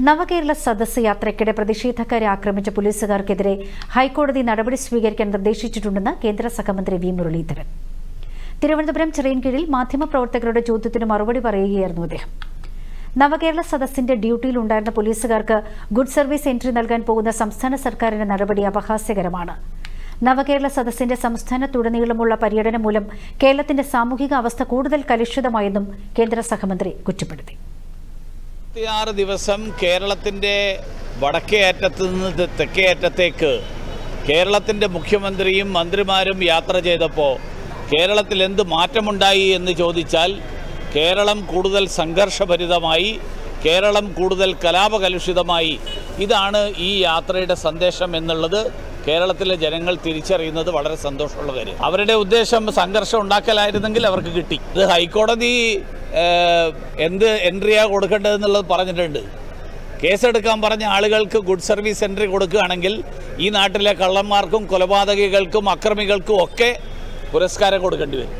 നവകേരള സദസ് യാത്രയ്ക്കിടെ പ്രതിഷേധക്കാരെ ആക്രമിച്ച പോലീസുകാർക്കെതിരെ ഹൈക്കോടതി നടപടി സ്വീകരിക്കാൻ നിർദ്ദേശിച്ചിട്ടുണ്ടെന്ന് കേന്ദ്ര സഹമന്ത്രി വി മുരളീധരൻ. തിരുവനന്തപുരം ചെറിയൻകീഴിൽ മാധ്യമപ്രവർത്തകരുടെ ചോദ്യത്തിന് മറുപടി പറയുകയായിരുന്നു അദ്ദേഹം. നവകേരള സദസ്സിന്റെ ഡ്യൂട്ടിയിലുണ്ടായിരുന്ന പോലീസുകാർക്ക് ഗുഡ് സർവീസ് എൻട്രി നൽകാൻ പോകുന്ന സംസ്ഥാന സർക്കാരിന്റെ നടപടി അപഹാസ്യകരമാണ്. നവകേരള സദസ്സിന്റെ സംസ്ഥാനത്തുടനീളമുള്ള പര്യടനം മൂലം കേരളത്തിന്റെ സാമൂഹിക അവസ്ഥ കൂടുതൽ കലുഷിതമായെന്നും കേന്ദ്ര സഹമന്ത്രി കുറ്റപ്പെടുത്തി. ഇരുപത്തിയാറ് ദിവസം കേരളത്തിന്റെ വടക്കേ അറ്റത്ത് നിന്ന് തെക്കേ അറ്റത്തേക്ക് കേരളത്തിന്റെ മുഖ്യമന്ത്രിയും മന്ത്രിമാരും യാത്ര ചെയ്തപ്പോൾ കേരളത്തിൽ എന്ത് മാറ്റമുണ്ടായി എന്ന് ചോദിച്ചാൽ കേരളം കൂടുതൽ സംഘർഷഭരിതമായി കേരളം കൂടുതൽ കലാപകലുഷിതമായി. ഇതാണ് ഈ യാത്രയുടെ സന്ദേശം എന്നുള്ളത് കേരളത്തിലെ ജനങ്ങൾ തിരിച്ചറിയുന്നത് വളരെ സന്തോഷമുള്ള കാര്യം. അവരുടെ ഉദ്ദേശം സംഘർഷം ഉണ്ടാക്കലായിരുന്നെങ്കിൽ അവർക്ക് കിട്ടി. ഇത് ഹൈക്കോടതി എന്ത് എൻട്രിയാണ് കൊടുക്കേണ്ടതെന്നുള്ളത് പറഞ്ഞിട്ടുണ്ട്. കേസെടുക്കാൻ പറഞ്ഞ ആളുകൾക്ക് ഗുഡ് സർവീസ് എൻട്രി കൊടുക്കുകയാണെങ്കിൽ ഈ നാട്ടിലെ കള്ളന്മാർക്കും കൊലപാതകികൾക്കും അക്രമികൾക്കും ഒക്കെ പുരസ്കാരം കൊടുക്കേണ്ടി വരും.